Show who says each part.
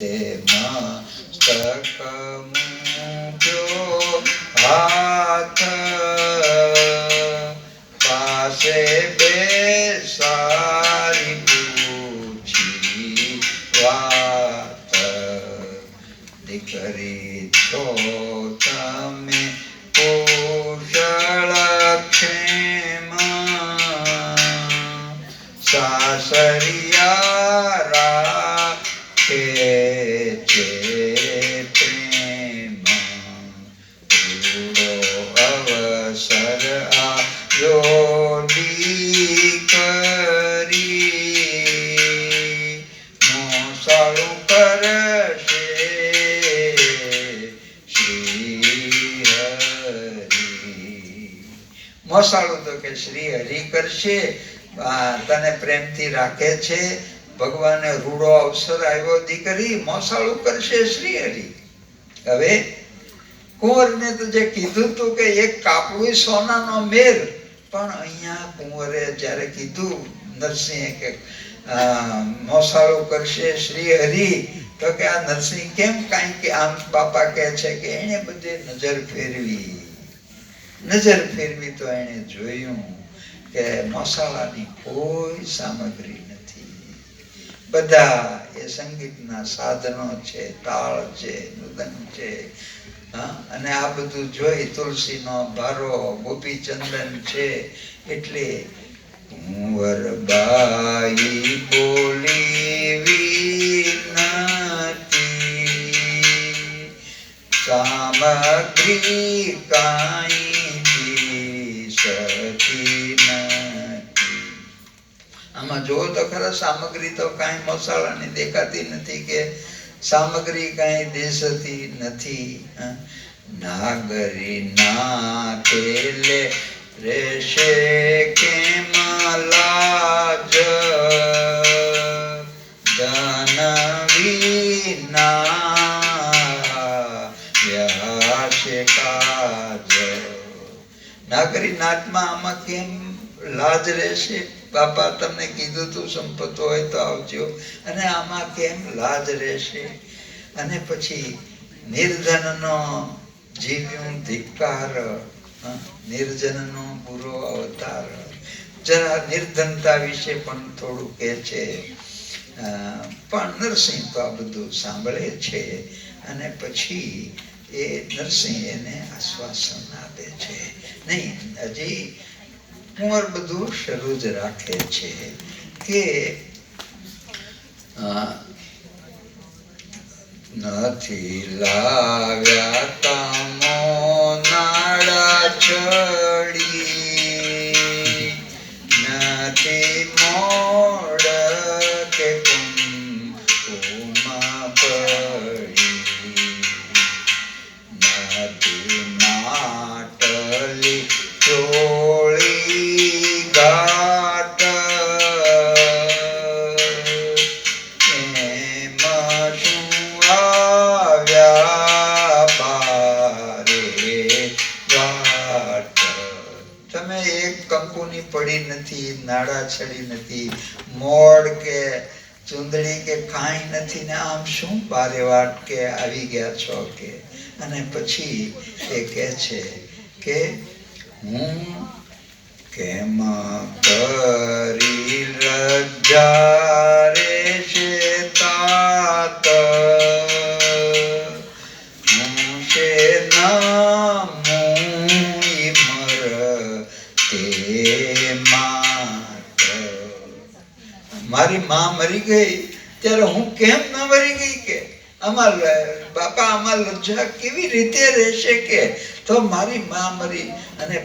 Speaker 1: મસ્તક મૂક્યો હાથ પાસે બેસારી પૂછી વાત. દીકરી છો તમે કુશળ ક્ષેમ. સાસરિયા મોસાળું તો કે શ્રી હરિ કરશે તને પ્રેમથી રાખે છે, ભગવાને રૂડો અવસર આવ્યો દીકરી, મોસાળું કરશે શ્રી હરિ. હવે કુંવરને તો જે કીધું તું કે એક કાપડું સોનાનો મેર, પણ અહીંયા કુંવરે જ્યારે કીધું, નરસિંહે કે મોસાળું કરશે શ્રી હરિ. તો કે આ નરસિંહ કેમ કાંઈ કે આમ બાપા કહે છે કે એણે બધે નજર ફેરવી. નજર ફેરવી તો એણે જોયું કે મસાલાની કોઈ સામગ્રી નથી. બધા એ સંગીતના સાધનો છે, તાળ છે મૃદંગ છે અને આ બધું જોઈ તુલસીનો ભારો, ગોપીચંદન છે, એટલે કુંવરબાઈ બોલી વિનતી, સામગ્રી કાંઈ આમાં જો તો ખરા, સામગ્રી તો કાંઈ મસાલાની દેખાતી નથી કે સામગ્રી કાંઈ દેશતી નથી. નાગરી ના તેલે રેશે કેમ લાજ? ધન વિના વ્યાસે કાજ. નાગરી નાથમાં આમાં કેમ લાજ રહેશે? બાપા તમને કીધું તું સંપત હોય તો આવજો. અને આમાં કેમ લાજ રહેશે? અને પછી નિર્ધનનો જીવ્યું ધિક્કાર નિર્જનનો બુરો અવતાર. જરા નિર્ધનતા વિશે પણ થોડું કહે છે. પણ નરસિંહ તો આ બધું સાંભળે છે. અને પછી એ નરસિંહ એને આશ્વાસન આપે છે. નહીં, હજી કુંવર બધું શરૂ જ રાખે છે કે નથી લાવ્યા તમો નાડા ચડી એક પડી નથી નાડા છડી નથી મોડ કે ચુંદડી કે કાંઈ નથી ને આમ શું બારે વાટ કે આવી ગયા છો કે? અને પછી એ કહે છે કે હું કેમ કરી રજારે મારી માં મરી ગઈ, ત્યારે હું કેમ ન મરી ગઈ કે? લ- બાપા આમાં લજ્જા કેવી રીતે રહેશે કે? તો મારી માં મરી અને